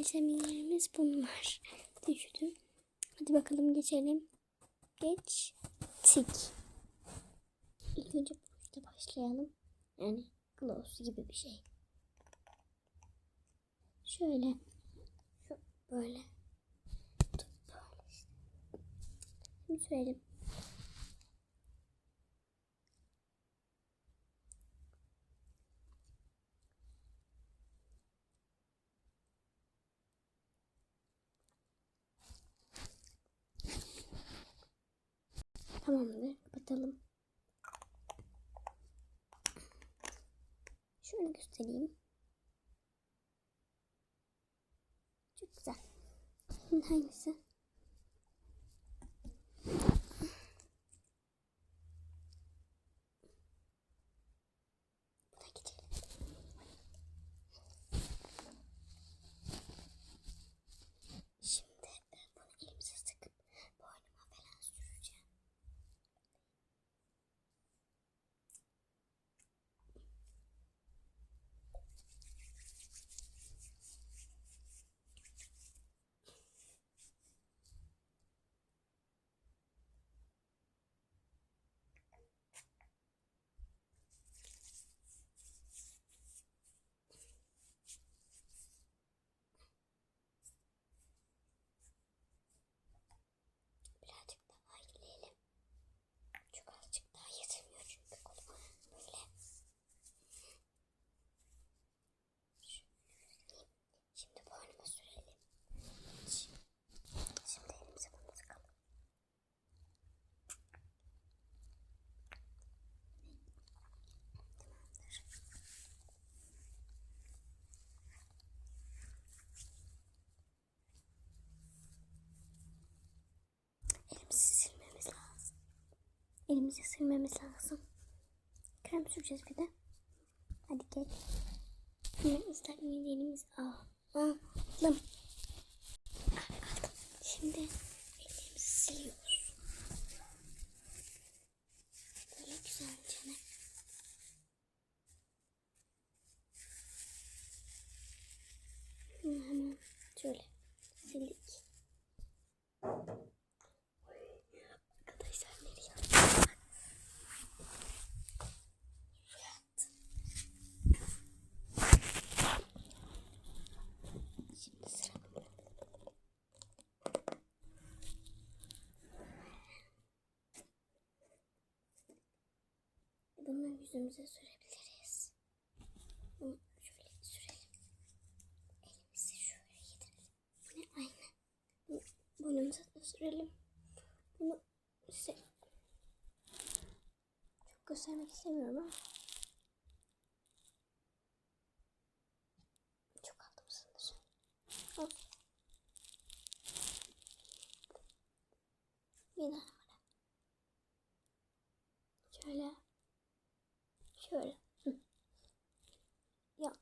malzemelerimiz bunlar. Düştüm. Hadi bakalım geçelim. Geçtik. İlk önce burada başlayalım. Yani gloss gibi bir şey. Şöyle. Şu böyle. Böyle işte. Şimdi sürelim. Tamamdır. Kapatalım. Şöyle göstereyim. Çok güzel. Hangisi? Buna geçelim. Şimdi e, bunu elimize sıkıp boynuma falan süreceğim. Birazcık daha ekleyelim. Çok azıcık daha yetirmiyor çünkü koluma böyle. Şimdi boynuma sürelim. Şimdi elimize bunu sıkalım. Tamamdır. Elimizi silmemiz lazım. Elimizi silmemiz lazım. Krem süreceğiz bir de. Hadi gel. Şimdi ıslak elimizi alalım. Aldım. Şimdi ellerimizi siliyoruz. Böyle güzelce. Hemen şöyle sildik. Yüzümüze sürebiliriz. Bunu şöyle sürelim. Elimizi şöyle yedirelim. Yine aynı. Bunu boynumuza da sürelim. Bunu size çok göstermek istemiyorum ama çok aldım sanırım. Al. Var. Şöyle. Şöyle. Hı. Ya.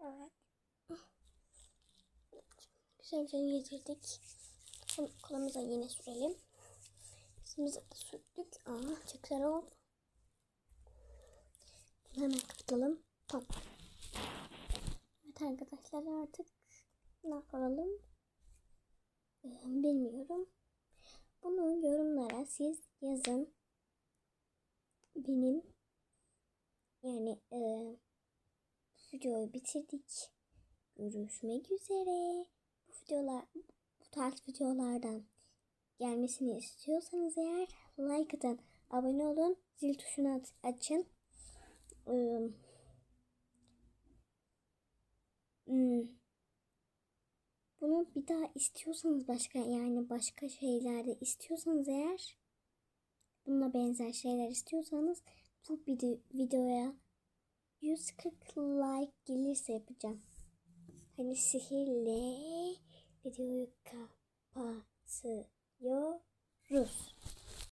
Evet. Güzelce yedirdik. Bunu kolumuza yine sürelim. Yüzümüze de sürdük. Aa, çok güzel oldu. Hemen kapatalım. Tamam. Evet arkadaşlar artık ne yapalım? Ee, bilmiyorum. Bunu yorumlara siz yazın. Benim yani e, videoyu bitirdik. Görüşmek üzere. Bu videolar bu tarz videolardan gelmesini istiyorsanız eğer like atın, abone olun, zil tuşunu açın. Ee, hmm. Bunu bir daha istiyorsanız başka yani başka şeylerde istiyorsanız eğer bununla benzer şeyler istiyorsanız bu video, videoya 140 like gelirse yapacağım. Hani sihirle videoyu kapatıyoruz.